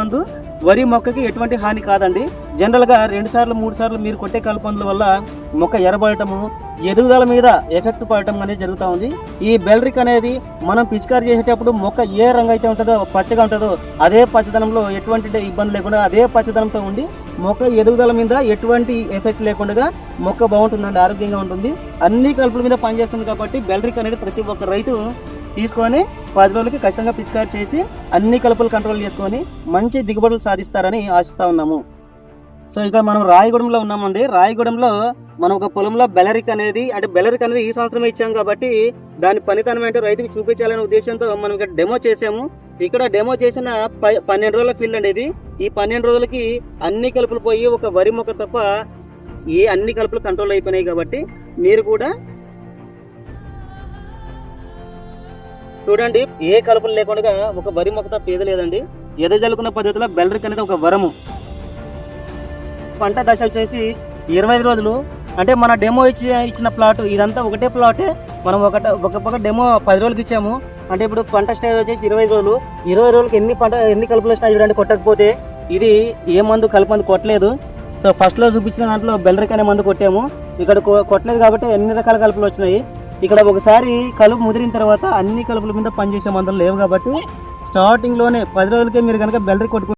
మందు వరి మొక్కకి ఎటువంటి హాని కాదండి. జనరల్గా రెండు సార్లు మూడు సార్లు మీరు కొట్టే కలుపుమందుల వల్ల మొక్క ఎర్రబడటము ఎదుగుదల మీద ఎఫెక్ట్ పడటం అనేది జరుగుతూ ఉంది. ఈ బెల్రిక్ అనేది మనం పిచికారి చేసేటప్పుడు మొక్క ఏ రంగు అయితే ఉంటుందో పచ్చగా ఉంటుందో అదే పచ్చదనంలో ఎటువంటి ఇబ్బంది లేకుండా అదే పచ్చదనంతో ఉండి మొక్క ఎదుగుదల మీద ఎటువంటి ఎఫెక్ట్ లేకుండా మొక్క బాగుంటుందండి ఆరోగ్యంగా ఉంటుంది. అన్ని కలుపుల మీద పనిచేస్తుంది కాబట్టి బెల్రిక్ అనేది ప్రతి ఒక్క రైతు తీసుకొని పది రోజులకి ఖచ్చితంగా పిచికారి చేసి అన్ని కలుపులు కంట్రోల్ చేసుకొని మంచి దిగుబడులు సాధిస్తారని ఆశిస్తా ఉన్నాము. సో ఇక్కడ మనం రాయగూడెంలో ఉన్నామండి. రాయగూడెంలో మనం ఒక పొలంలో బెలరిక్ అనేది అంటే బెలరిక్ అనేది ఈ సంవత్సరమే ఇచ్చాం కాబట్టి దాని పనితనం ఏంటో రైతుకి చూపించాలనే ఉద్దేశంతో మనం ఇక్కడ డెమో చేసాము. ఇక్కడ డెమో చేసిన ప- పన్నెండు రోజుల ఫీల్డ్ అండి ఇది. ఈ పన్నెండు రోజులకి అన్ని కలుపులు పోయి ఒక వరి మొక్క తప్ప ఏ అన్ని కలుపులు కంట్రోల్ అయిపోయినాయి కాబట్టి మీరు కూడా చూడండి ఏ కలుపులు లేకుండా ఒక వరి మొక్క పేద లేదండి లేదండి ఎదజల్లుకున్న పద్ధతిలో బెల్లరిక్ అనేది ఒక వరము. పంట దశ వచ్చేసి ఇరవై ఐదు రోజులు అంటే మన డెమో ఇచ్చి ఇచ్చిన ప్లాట్ ఇదంతా ఒకటే ప్లాటే మనం ఒకట ఒక పక్క డెమో పది రోజులకి ఇచ్చాము. అంటే ఇప్పుడు పంట స్టేజ్ వచ్చేసి ఇరవై రోజులు ఇరవై రోజులకి ఎన్ని పంట ఎన్ని కలుపులు వచ్చినాయి చూడండి కొట్టకపోతే ఇది ఏ మందు కలుపు మందు కొట్టలేదు. సో ఫస్ట్లో చూపించిన దాంట్లో బెల్లరిక్ అనే మందు కొట్టాము. ఇక్కడ కొ- కొట్టలేదు కాబట్టి ఎన్ని రకాల కలుపులు వచ్చినాయి. ఇక్కడ ఒకసారి కలుపు ముదిరిన తర్వాత అన్ని కలుపుల మీద పనిచేసే మందులు లేవు కాబట్టి స్టార్టింగ్లోనే పది రోజులకే మీరు కనుక బెల్లరి కొట్టుకుంటే